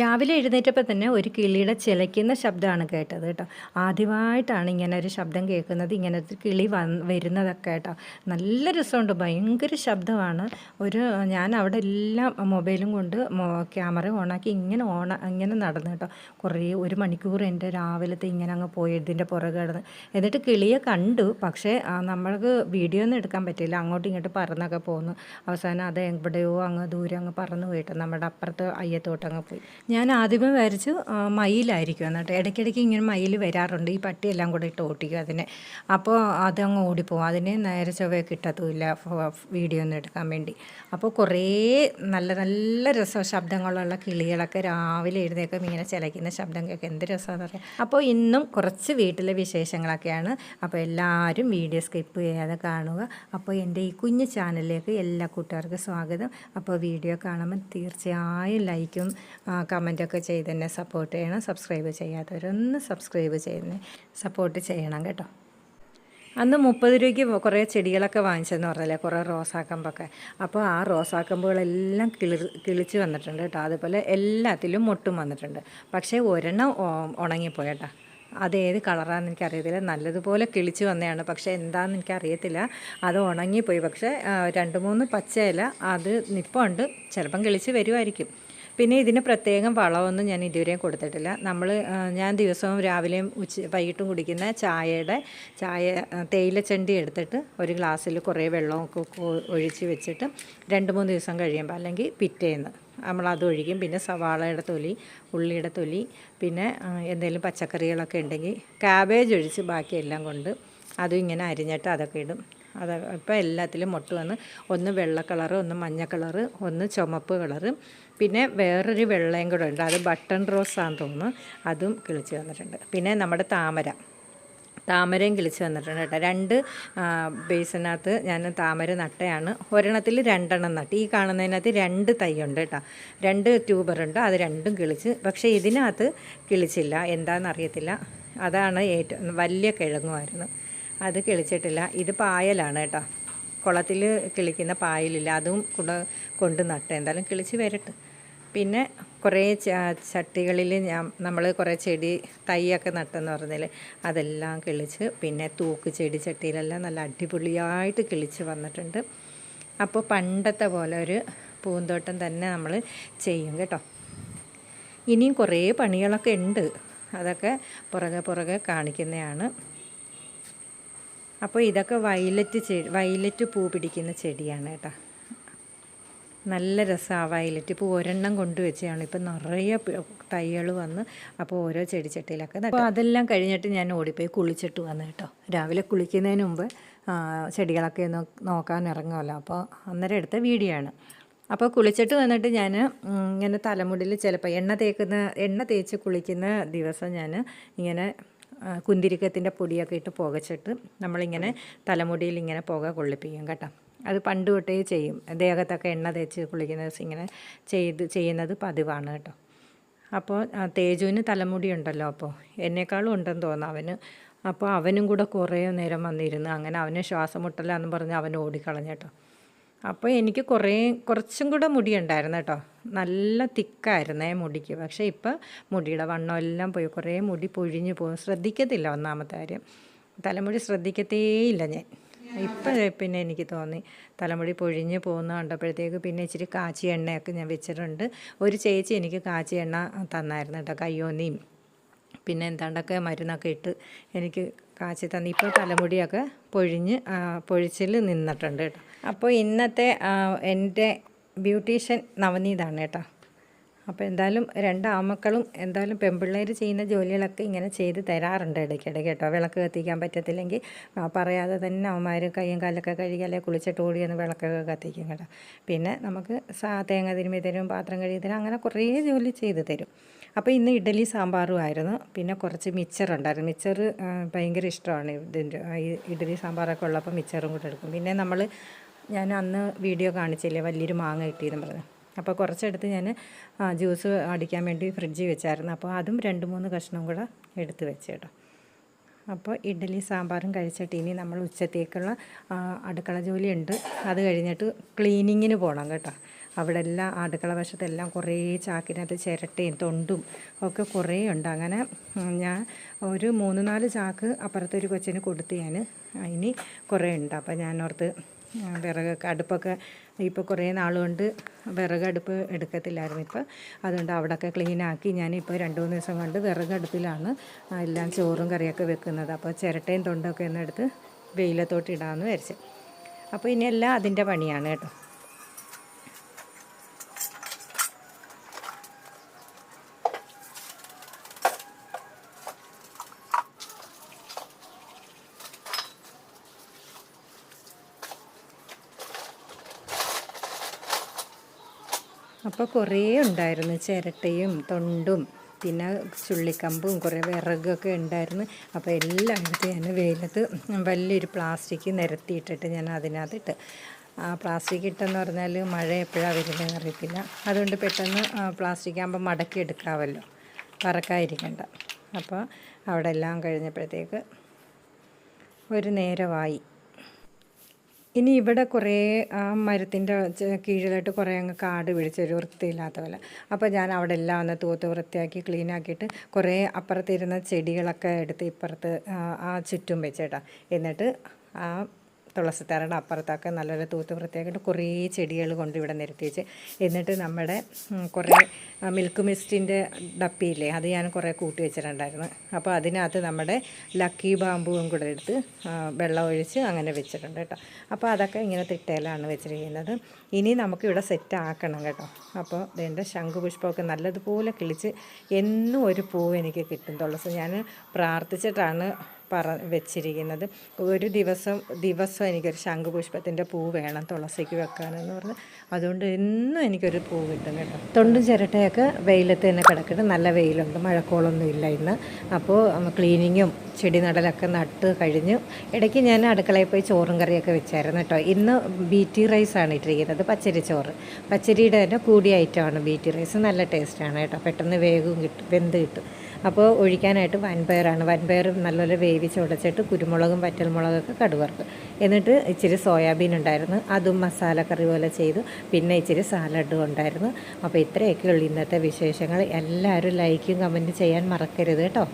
രാവിലെ എഴുന്നേറ്റപ്പോൾ തന്നെ ഒരു കിളിയുടെ ചിലയ്ക്കുന്ന ശബ്ദമാണ് കേട്ടത് കേട്ടോ. ആദ്യമായിട്ടാണ് ഇങ്ങനെ ഒരു ശബ്ദം കേൾക്കുന്നത്. ഇങ്ങനെ കിളി വന്ന് വരുന്നതൊക്കെ കേട്ടോ. നല്ല രസമുണ്ട്. ഭയങ്കര ശബ്ദമാണ്. ഒരു ഞാൻ അവിടെ എല്ലാം മൊബൈലും കൊണ്ട് ക്യാമറ ഓണാക്കി ഇങ്ങനെ ഓണ ഇങ്ങനെ നടന്നു കേട്ടോ. കുറേ ഒരു മണിക്കൂർ എന്റെ രാവിലത്തെ ഇങ്ങനെ അങ്ങ് പോയി ഇതിന്റെ പുറകെ കിടന്ന്. എന്നിട്ട് കിളിയെ കണ്ടു. പക്ഷേ നമ്മൾക്ക് വീഡിയോ ഒന്നും എടുക്കാൻ പറ്റില്ല അങ്ങോട്ടും ഇങ്ങോട്ട് പറന്നൊക്കെ പോകുന്നു അവസാനം അത് എവിടെയോ അങ്ങ് ദൂരെ അങ്ങ് പറന്നു പോയിട്ട് നമ്മുടെ അപ്പുറത്ത് അയ്യത്തോട്ടങ്ങ് പോയി. ഞാൻ ആദ്യമേ വരച്ചു മയിലായിരിക്കും എന്നിട്ട്. ഇടയ്ക്കിടയ്ക്ക് ഇങ്ങനെ മയിൽ വരാറുണ്ട്. ഈ പട്ടിയെല്ലാം കൂടെ ഇട്ട് ഓട്ടിക്കും അതിനെ. അപ്പോൾ അതങ്ങ് ഓടിപ്പോവും. അതിനെ നേരെ ചൊവ്വേ കിട്ടത്തുമില്ല വീഡിയോ ഒന്നും എടുക്കാൻ വേണ്ടി. അപ്പോൾ കുറേ നല്ല നല്ല രസം ശബ്ദങ്ങളുള്ള കിളികളൊക്കെ രാവിലെ എഴുന്നേക്കും ഇങ്ങനെ ചിലയ്ക്കുന്ന ശബ്ദം കേൾക്കും എന്ത് രസമാണെന്ന് പറയാം അപ്പോൾ ഇന്നും കുറച്ച് വീട്ടിലെ വിശേഷങ്ങളൊക്കെയാണ്. അപ്പോൾ എല്ലാവരും വീഡിയോ സ്കിപ്പ് ചെയ്യാതെ കാണുക. അപ്പോൾ എന്റെ ഈ കുഞ്ഞു ചാനലിലേക്ക് എല്ലാ കൂട്ടുകാർക്കും സ്വാഗതം. അപ്പോൾ വീഡിയോ കാണുമ്പോൾ തീർച്ചയായും ലൈക്കും കമന്റൊക്കെ ചെയ്ത് എന്നെ സപ്പോർട്ട് ചെയ്യണം. സബ്സ്ക്രൈബ് ചെയ്യാത്തവരൊന്ന് സബ്സ്ക്രൈബ് ചെയ്യുന്ന സപ്പോർട്ട് ചെയ്യണം കേട്ടോ. അന്ന് മുപ്പത് രൂപയ്ക്ക് കുറേ ചെടികളൊക്കെ വാങ്ങിച്ചെന്ന് പറഞ്ഞല്ലേ? കുറേ റോസാക്കമ്പൊക്കെ. അപ്പോൾ ആ റോസാക്കമ്പുകളെല്ലാം കിളി കിളിച്ച് വന്നിട്ടുണ്ട് കേട്ടോ. അതുപോലെ എല്ലാത്തിലും മുട്ടും വന്നിട്ടുണ്ട്. പക്ഷേ ഒരെണ്ണം ഉണങ്ങിപ്പോയട്ടാ അതേത് കളറാണെന്ന് എനിക്കറിയത്തില്ല. നല്ലതുപോലെ കിളിച്ച് വന്നതാണ്. പക്ഷേ എന്താണെന്ന് എനിക്കറിയത്തില്ല. അത് ഉണങ്ങിപ്പോയി. പക്ഷേ രണ്ട് മൂന്ന് പച്ചയില അത് നിപ്പുണ്ട്. ചിലപ്പം കിളിച്ച് വരുമായിരിക്കും പിന്നെ ഇതിന് പ്രത്യേകം വളമൊന്നും ഞാൻ ഇതുവരെയും കൊടുത്തിട്ടില്ല. നമ്മൾ ഞാൻ ദിവസവും രാവിലെയും ഉച്ച വൈകിട്ടും കുടിക്കുന്ന ചായയുടെ ചായ തേയിലച്ചണ്ടി എടുത്തിട്ട് ഒരു ഗ്ലാസ്സിൽ കുറേ വെള്ളമൊക്കെ ഒഴിച്ച് വെച്ചിട്ട് രണ്ട് മൂന്ന് ദിവസം കഴിയുമ്പോൾ അല്ലെങ്കിൽ പിറ്റേന്ന് നമ്മളത് ഒഴിക്കും. പിന്നെ സവാളയുടെ തൊലി ഉള്ളിയുടെ തൊലി പിന്നെ എന്തെങ്കിലും പച്ചക്കറികളൊക്കെ ഉണ്ടെങ്കിൽ കാബേജ് ഒഴിച്ച് ബാക്കിയെല്ലാം കൊണ്ട് അതും ഇങ്ങനെ അരിഞ്ഞിട്ട് അതൊക്കെ ഇടും. അത് ഇപ്പോൾ എല്ലാത്തിലും മുട്ട് വന്ന് ഒന്ന് വെള്ള കളറ് ഒന്ന് മഞ്ഞ കളറ് ഒന്ന് ചുമപ്പ് കളറ് പിന്നെ വേറൊരു വെള്ളയും കൂടെ ഉണ്ട്. അത് ബട്ടൺ റോസ് ആണെന്ന് തോന്നുന്നു. അതും കിളിച്ച് വന്നിട്ടുണ്ട്. പിന്നെ നമ്മുടെ താമര. താമരയും കിളിച്ച് വന്നിട്ടുണ്ട് കേട്ടോ. രണ്ട് ബേസിനകത്ത് ഞാൻ താമര നട്ടയാണ്. ഒരെണ്ണത്തിൽ രണ്ടെണ്ണം നട്ട്. ഈ കാണുന്നതിനകത്ത് രണ്ട് തൈയുണ്ട് കേട്ടോ. രണ്ട് ട്യൂബറുണ്ട് അത് രണ്ടും കിളിച്ച്. പക്ഷേ ഇതിനകത്ത് കിളിച്ചില്ല. എന്താണെന്നറിയത്തില്ല അതാണ് ഏറ്റവും വലിയ കിഴങ്ങുമായിരുന്നു അത് കിളിച്ചിട്ടില്ല. ഇത് പായലാണ് കേട്ടോ. കുളത്തിൽ കിളിക്കുന്ന പായലില്ല. അതും കൂടെ കൊണ്ട് നട്ട്. എന്തായാലും കിളിച്ച് വരട്ടെ. പിന്നെ കുറേ ചട്ടികളിൽ ഞാൻ നമ്മൾ കുറേ ചെടി തൈയൊക്കെ നട്ടെന്ന് പറഞ്ഞാൽ അതെല്ലാം കിളിച്ച് പിന്നെ തൂക്ക് ചെടി ചട്ടിയിലെല്ലാം നല്ല അടിപൊളിയായിട്ട് കിളിച്ച് വന്നിട്ടുണ്ട്. അപ്പോൾ പണ്ടത്തെ പോലെ ഒരു പൂന്തോട്ടം തന്നെ നമ്മൾ ചെയ്യും കേട്ടോ. ഇനിയും കുറേ പണികളൊക്കെ ഉണ്ട്. അതൊക്കെ പുറകെ പുറകെ കാണിക്കുന്നതാണ്. അപ്പോൾ ഇതൊക്കെ വയലറ്റ് ചെടി വയലറ്റ് പൂ പിടിക്കുന്ന ചെടിയാണ് കേട്ടോ. നല്ല രസമാണ് വയലറ്റ്. ഇപ്പോൾ ഒരെണ്ണം കൊണ്ടുവച്ചാണ് ഇപ്പം നിറയെ തൈകൾ വന്ന് അപ്പോൾ ഓരോ ചെടിച്ചട്ടിയിലൊക്കെ അപ്പോൾ അതെല്ലാം കഴിഞ്ഞിട്ട് ഞാൻ ഓടിപ്പോയി കുളിച്ചിട്ട് വന്നു കേട്ടോ. രാവിലെ കുളിക്കുന്നതിന് മുമ്പ് ചെടികളൊക്കെ ഒന്ന് നോക്കാൻ ഇറങ്ങുമല്ലോ അപ്പോൾ അന്നേരം എടുത്ത വീഡിയോ ആണ് അപ്പോൾ കുളിച്ചിട്ട് വന്നിട്ട് ഞാൻ ഇങ്ങനെ തലമുടിയിൽ ചിലപ്പോൾ എണ്ണ തേക്കുന്ന എണ്ണ തേച്ച് കുളിക്കുന്ന ദിവസം ഞാൻ ഇങ്ങനെ കുന്തിരിക്കത്തിന്റെ പൊടിയൊക്കെ ഇട്ട് പുകച്ചിട്ട് നമ്മളിങ്ങനെ തലമുടിയിൽ ഇങ്ങനെ പുക കൊള്ളിപ്പിക്കും കേട്ടോ. അത് പണ്ട് തൊട്ടേ ചെയ്യും. ദേഹത്തൊക്കെ എണ്ണ തേച്ച് കുളിക്കുന്നത് ഇങ്ങനെ ചെയ്ത് ചെയ്യുന്നത് പതിവാണ് കേട്ടോ. അപ്പോൾ തേജുവിന് തലമുടി ഉണ്ടല്ലോ അപ്പോൾ എന്നെക്കാളും ഉണ്ടെന്ന് തോന്നുന്നു അവന്. അപ്പോൾ അവനും കൂടെ കുറേ നേരം വന്നിരുന്നു അങ്ങനെ അവന് ശ്വാസം മുട്ടലാന്ന് പറഞ്ഞ് അവൻ ഓടിക്കളഞ്ഞു കേട്ടോ. അപ്പോൾ എനിക്ക് കുറേ കുറച്ചും കൂടെ മുടി ഉണ്ടായിരുന്നു കേട്ടോ. നല്ല തിക്കായിരുന്നേ മുടിക്ക്. പക്ഷേ ഇപ്പം മുടിയുടെ വണ്ണം എല്ലാം പോയി. കുറേ മുടി പൊഴിഞ്ഞു പോകും. ശ്രദ്ധിക്കത്തില്ല ഒന്നാമത്തെ കാര്യം. തലമുടി ശ്രദ്ധിക്കത്തേയില്ല ഞാൻ. ഇപ്പം പിന്നെ എനിക്ക് തോന്നി. തലമുടി പൊഴിഞ്ഞ് പോകുന്ന കണ്ടപ്പോഴത്തേക്ക് പിന്നെ ഇച്ചിരി കാച്ചി എണ്ണയൊക്കെ ഞാൻ വെച്ചിട്ടുണ്ട്. ഒരു ചേച്ചി എനിക്ക് കാച്ചി എണ്ണ തന്നായിരുന്നു കേട്ടോ കയ്യോന്നിയും. പിന്നെ എന്താണ്ടൊക്കെ മരുന്നൊക്കെ ഇട്ട് എനിക്ക് കാച്ചി തന്നു. ഇപ്പോൾ തലമുടിയൊക്കെ പൊഴിഞ്ഞ് പൊഴിച്ചിൽ നിന്നിട്ടുണ്ട് കേട്ടോ. അപ്പോൾ ഇന്നത്തെ എന്റെ ബ്യൂട്ടീഷ്യൻ നവനീതാണ് കേട്ടോ. അപ്പോൾ എന്തായാലും രണ്ട് ആമക്കളും എന്തായാലും പെൺപിള്ളേർ ചെയ്യുന്ന ജോലികളൊക്കെ ഇങ്ങനെ ചെയ്ത് തരാറുണ്ട് ഇടയ്ക്കിടെ കേട്ടോ. വിളക്ക് കത്തിക്കാൻ പറ്റത്തില്ലെങ്കിൽ പറയാതെ തന്നെ അവന്മാർ കയ്യും കാലൊക്കെ കഴുകി അല്ലെങ്കിൽ കുളിച്ചിട്ട് ഓടി ഒന്ന് വിളക്കൊക്കെ കത്തിക്കും കേട്ടോ. പിന്നെ നമുക്ക് സാ തേങ്ങ തിരുമ്മി തരും പാത്രം കഴുകി തരും അങ്ങനെ കുറേ ജോലി ചെയ്ത് തരും. അപ്പോൾ ഇന്ന് ഇഡലി സാമ്പാറും ആയിരുന്നു. പിന്നെ കുറച്ച് മിച്ചർ ഉണ്ടായിരുന്നു. മിച്ചർ ഭയങ്കര ഇഷ്ടമാണ് ഇതിന്റെ ഇഡലി സാമ്പാറൊക്കെ ഉള്ളപ്പോൾ മിച്ചറും കൂടെ എടുക്കും. പിന്നെ നമ്മൾ ഞാൻ അന്ന് വീഡിയോ കാണിച്ചില്ലേ വലിയൊരു മാങ്ങ കിട്ടിയെന്ന് പറഞ്ഞു. അപ്പോൾ കുറച്ചെടുത്ത് ഞാൻ ജ്യൂസ് അടിക്കാൻ വേണ്ടി ഫ്രിഡ്ജിൽ വെച്ചായിരുന്നു. അപ്പോൾ അതും രണ്ട് മൂന്ന് കഷ്ണം കൂടെ എടുത്ത് വെച്ച് കേട്ടോ. അപ്പോൾ ഇഡ്ഡലി സാമ്പാറും കഴിച്ചിട്ട് ഇനി നമ്മൾ ഉച്ചത്തേക്കുള്ള അടുക്കള ജോലിയുണ്ട്. അത് കഴിഞ്ഞിട്ട് ക്ലീനിങ്ങിന് പോകണം കേട്ടോ. അവിടെ എല്ലാം അടുക്കള വശത്തെല്ലാം കുറേ ചാക്കിനകത്ത് ചിരട്ടയും തൊണ്ടും ഒക്കെ കുറേ ഉണ്ട്. അങ്ങനെ ഞാൻ ഒരു മൂന്ന് നാല് ചാക്ക് അപ്പുറത്തൊരു കൊച്ചിന് കൊടുത്ത് ഞാൻ ഇനി കുറേ ഉണ്ട്. അപ്പോൾ ഞാൻ വിറകൊക്കെ അടുപ്പൊക്കെ ഇപ്പോൾ കുറേ നാളുകൊണ്ട് വിറകടുപ്പ് എടുക്കത്തില്ലായിരുന്നു ഇപ്പോൾ അതുകൊണ്ട് അവിടെയൊക്കെ ക്ലീനാക്കി ഞാനിപ്പോൾ രണ്ട് മൂന്ന് ദിവസം കൊണ്ട് വിറകടുപ്പിലാണ് എല്ലാം ചോറും കറിയൊക്കെ വെക്കുന്നത്. അപ്പോൾ ചിരട്ടയും തൊണ്ടൊക്കെ എന്നെടുത്ത് വെയിലത്തോട്ട് ഇടാമെന്ന് വിചാരിച്ചു. അപ്പോൾ ഇനി എല്ലാം അതിന്റെ പണിയാണ് കേട്ടോ. അപ്പോൾ കുറേ ഉണ്ടായിരുന്നു ചിരട്ടയും തൊണ്ടും പിന്നെ ചുള്ളിക്കമ്പും കുറേ വിറകൊക്കെ ഉണ്ടായിരുന്നു. അപ്പോൾ എല്ലാം എടുത്ത് ഞാൻ വെയിലത്ത് വലിയൊരു പ്ലാസ്റ്റിക് നിരത്തിയിട്ടിട്ട് ഞാൻ അതിനകത്തിട്ട്. ആ പ്ലാസ്റ്റിക് ഇട്ടെന്ന് പറഞ്ഞാൽ മഴ എപ്പോഴാണ് വരുന്നതെന്ന് അറിയത്തില്ല. അതുകൊണ്ട് പെട്ടെന്ന് പ്ലാസ്റ്റിക് ആകുമ്പോൾ മടക്കി എടുക്കാമല്ലോ പറക്കാതിരിക്കണ്ട. അപ്പോൾ അവിടെ എല്ലാം കഴിഞ്ഞപ്പോഴത്തേക്ക് ഒരു നേരമായി ഇനി ഇവിടെ കുറേ ആ മരത്തിന്റെ കീഴിലായിട്ട് കുറേ അങ്ങ് കാട് പിടിച്ചൊരു വൃത്തിയില്ലാത്ത പോലെ. അപ്പോൾ ഞാൻ അവിടെ എല്ലാം ഒന്ന് തൂത്ത് വൃത്തിയാക്കി ക്ലീൻ ആക്കിയിട്ട് കുറേ അപ്പുറത്തിരുന്ന ചെടികളൊക്കെ എടുത്ത് ഇപ്പുറത്ത് ആ, ആ ചുറ്റും വെച്ചേട്ടാ. എന്നിട്ട് ആ തുളസിത്താറയുടെ അപ്പുറത്തൊക്കെ നല്ലൊരു തൂത്ത് വൃത്തിയാക്കിയിട്ട് കുറേ ചെടികൾ കൊണ്ട് ഇവിടെ നിരത്തി വെച്ച്. എന്നിട്ട് നമ്മുടെ കുറേ മിൽക്ക് മിസ്റ്റിന്റെ ഡപ്പിയില്ലേ അത് ഞാൻ കുറേ കൂട്ടി വെച്ചിട്ടുണ്ടായിരുന്നു. അപ്പോൾ അതിനകത്ത് നമ്മുടെ ലക്കി ബാമ്പുവും കൂടെ എടുത്ത് വെള്ളം ഒഴിച്ച് അങ്ങനെ വെച്ചിട്ടുണ്ട് കേട്ടോ. അപ്പോൾ അതൊക്കെ ഇങ്ങനെ തിട്ടയിലാണ് വെച്ചിരിക്കുന്നത്. ഇനി നമുക്കിവിടെ സെറ്റ് ആക്കണം കേട്ടോ. അപ്പോൾ ഇതിന്റെ ശംഖുപുഷ്പമൊക്കെ നല്ലതുപോലെ കിളിച്ച് എന്നും ഒരു പൂവ് എനിക്ക് കിട്ടും. തുളസി ഞാൻ പ്രാർത്ഥിച്ചിട്ടാണ് പറ വെച്ചിരിക്കുന്നത്. ഒരു ദിവസം ദിവസം എനിക്കൊരു ശംഖുപുഷ്പത്തിന്റെ പൂ വേണം തുളസിക്ക് വെക്കാനെന്ന് പറഞ്ഞ്. അതുകൊണ്ട് എന്നും എനിക്കൊരു പൂ കിട്ടും കേട്ടോ. തൊണ്ടും ചിരട്ടയൊക്കെ വെയിലത്ത് തന്നെ കിടക്കട്ടെ. നല്ല വെയിലുണ്ട് മഴക്കോളൊന്നും ഇല്ല ഇന്ന്. അപ്പോൾ ക്ലീനിങ്ങും ചെടി നടലൊക്കെ നട്ട് കഴിഞ്ഞു. ഇടയ്ക്ക് ഞാൻ അടുക്കളയിൽ പോയി ചോറും കറിയൊക്കെ വെച്ചായിരുന്നു കേട്ടോ. ഇന്ന് ബീറ്റി റൈസാണ് ഇട്ടിരിക്കുന്നത് പച്ചരി ചോറ്. പച്ചരിയുടെ തന്നെ കൂടിയ ഐറ്റമാണ് ബീറ്റി റൈസ്. നല്ല ടേസ്റ്റാണ് കേട്ടോ. പെട്ടെന്ന് വേഗവും കിട്ടും വെന്ത് കിട്ടും. അപ്പോൾ ഒഴിക്കാനായിട്ട് വൻപയറാണ്. വൻപയർ നല്ലപോലെ വേവിച്ച് ഉടച്ചിട്ട് കുരുമുളകും വറ്റൽമുളകൊക്കെ കടുവർക്ക് എന്നിട്ട് ഇച്ചിരി സോയാബീൻ ഉണ്ടായിരുന്നു. അതും മസാലക്കറി പോലെ ചെയ്തു. പിന്നെ ഇച്ചിരി സാലഡും ഉണ്ടായിരുന്നു. അപ്പോൾ ഇത്രയൊക്കെ ഉള്ളൂ ഇന്നത്തെ വിശേഷങ്ങൾ. എല്ലാവരും ലൈക്കും കമന്റ് ചെയ്യാൻ മറക്കരുത് കേട്ടോ.